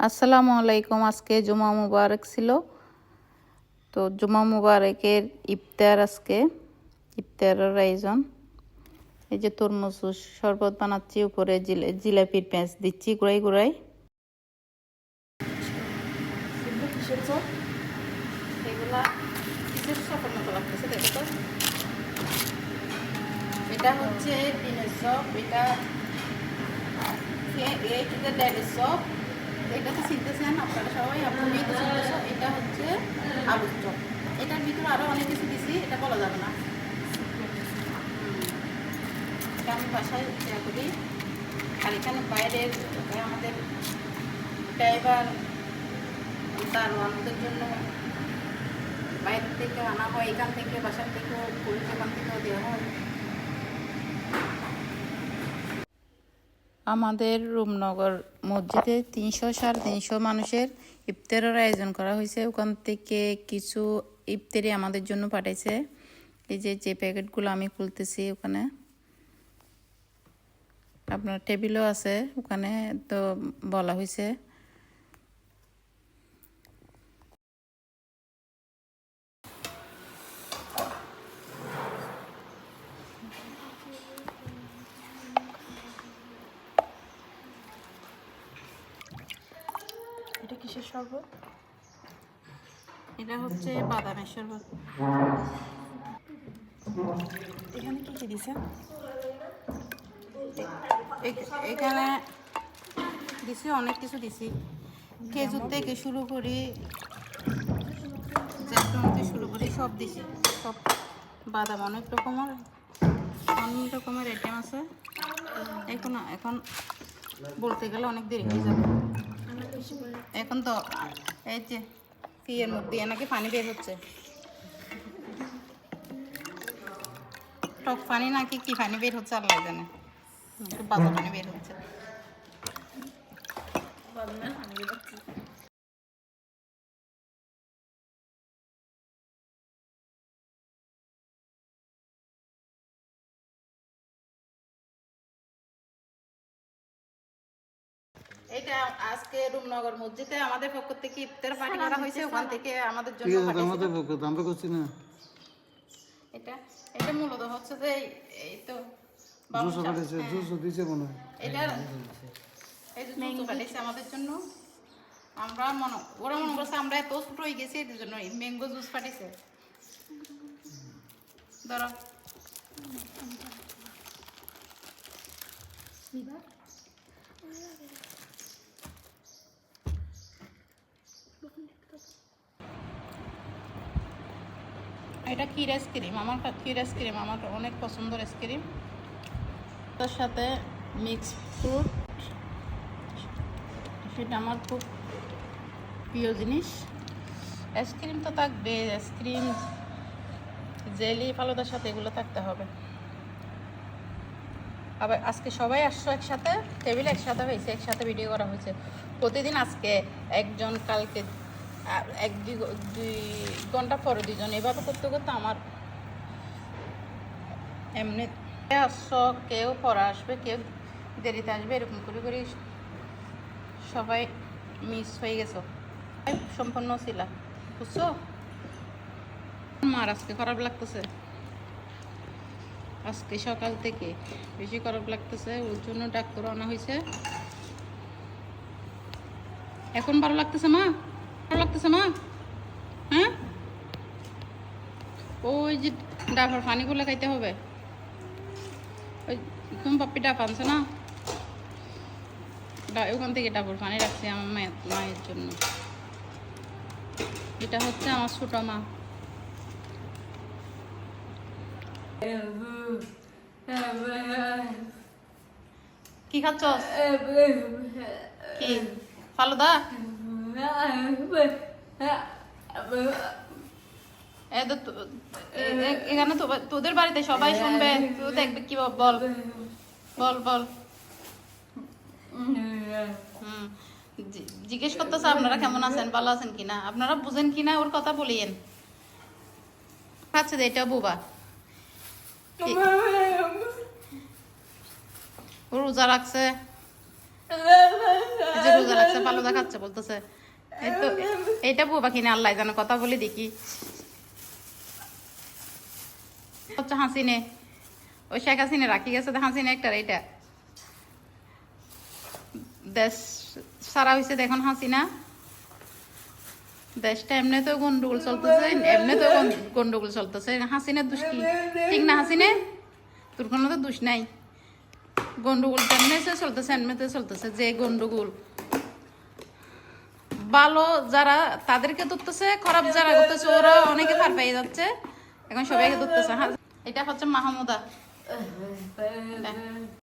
আসসালামু আলাইকুম আজকে জুমা মুবারক ছিল তো জুমা মুবারকের ইফতার আজকে ইফতারের আয়োজন এই যে তরমুজ শরবত বানাচ্ছি উপরে জিলে জিলাপির পেঁচ দিচ্ছি গুড়াই গুড়াই এটা হচ্ছে চপ এটা চপ এটা তো চিনতেছেন আপনারা সবাই আপনি তো এটা হচ্ছে আলুর চপ। এটার ভিতরে আরও অনেক কিছু দিছি, এটা বলা যাবে না। এটা আমি বাসায় ইয়া করি। আর এখানে বাইরের আমাদের ড্রাইভার দারোয়ানদের জন্য বাইরে থেকে আনা হয়, এখান থেকে, বাসার থেকেও দোকান থেকেও দেওয়া হয়। আমাদের রূপনগর মসজিদে তিনশো সাড়ে তিনশো মানুষের ইফতারের আয়োজন করা হয়েছে। ওখান থেকে কিছু ইফতারি আমাদের জন্য পাঠিয়েছে এই যে যে প্যাকেটগুলো আমি খুলতেছি ওখানে। আপনার টেবিলও আছে ওখানে, তো বলা হয়েছে এটা কিসের শরবত এটা হচ্ছে বাদামের শরবত এখানে কি কি দিছেন এখানে দিছি, অনেক কিছু দিছি। খেজুর থেকে শুরু করি জ্যাকটন থেকে শুরু করি, সব দিছি। সব বাদাম অনেক রকমের অনেক রকমের আইটেম আছে। এখন এখন বলতে গেলে অনেক দেরি হয়ে যাবে। এখন তো এই যে ফিয়ের দিয়ে নাকি পানি বের হচ্ছে। টক পানি নাকি কি পানি বের হচ্ছে আল্লাহ জানে। খুব বাজে পানি বের হচ্ছে। এটা আজকে রূপনগর মসজিদে আমাদের পক্ষ থেকে ইফতার পার্টি করা হয়েছে ওখান থেকে আমাদের জন্য পাঠিয়েছে। আমাদের পক্ষে আমরা করছি না। এটা এটা মূলত হচ্ছে যে এই- এই তো সাহেব- পাঠিয়েছে জুসও দিছে মনে হয়। এটা এই যে জুতো পাঠিয়েছে আমাদের জন্য। আমরা মনে ওরা মনে করছে আমরা এত ছোট হয়ে গেছি এদের জন্য ম্যাঙ্গো জুস পাঠিয়েছে। ধরো। এটা ক্ষীর আইসক্রিম আমার ক্ষীর আইসক্রিম আমার অনেক পছন্দের আইসক্রিম তার সাথে মিক্স ফ্রুট সেটা আমার খুব প্রিয় জিনিস। আইসক্রিম তো থাকবে আইসক্রিম জেলি ফালুদার সাথে এগুলো থাকতে হবে। আবার আজকে সবাই আসছো একসাথে টেবিল একসাথে হয়েছে, একসাথে ভিডিও করা হয়েছে। প্রতিদিন আজকে একজন, কালকে আর এক দুই দুই ঘণ্টা পরে দুজন এভাবে করতে করতে আমার এমনি আসছো, কেউ পরে আসবে, কেউ দেরিতে আসবে, এরকম করে করে সবাই মিস হয়ে গেছো। সম্পূর্ণ ছিল বুঝছ? আমার আজকে খারাপ লাগতেছে। আজকে সকাল থেকে বেশি খারাপ লাগতেছে, ওর জন্য ডাক্তার আনা হয়েছে। এখন ভালো লাগতেছে মা? ভালো লাগতেছে মা হ্যাঁ? ওই যে ডাফার পানিগুলো খাইতে হবে। ওই তুমি পাপ্পি না? ওখান থেকে ডাবর পানি রাখছি আমার মায়ের মায়ের জন্য। এটা হচ্ছে আমার ছোট মা। কি খাচ্ছ? ফালুদা? এখানে তোদের বাড়িতে সবাই শুনবে তুই দেখবে কি বল বল বল জিজ্ঞেস করতেছে আপনারা কেমন আছেন ভালো আছেন কিনা আপনারা বুঝেন কিনা ওর কথা বলিয়েন আচ্ছা এটা বুবা ও রোজা রাখছে রোজা রাখছে পালুদা খাচ্ছে বলতেছে। এইটা বুবা কিনে আল্লাহ জানে কথা বলে দেখি। হাসিনে ওই শেখ হাসিনে রাখি গেছে হাসিনে একটা এইটা দেশ সারা হয়েছে দেখুন হাসিনা। দেশটা এমনি তো গন্ডগোল চলতেছে, এমনি তো গন্ডগোল চলতেছে। হাসিনের দুষ কি? ঠিক না হাসিনে? তোর কোনো তো দুষ নাই। গন্ডগোল এমনিতে চলতেছে এমনিতে চলতেছে, যে গন্ডগোল। ভালো যারা তাদেরকে ধরতেছে খারাপ যারা ধরতেছে ওরা অনেকে ফার পেয়ে যাচ্ছে। এখন সবাইকে ধরতেছে হ্যাঁ, এটা হচ্ছে মাহমুদা।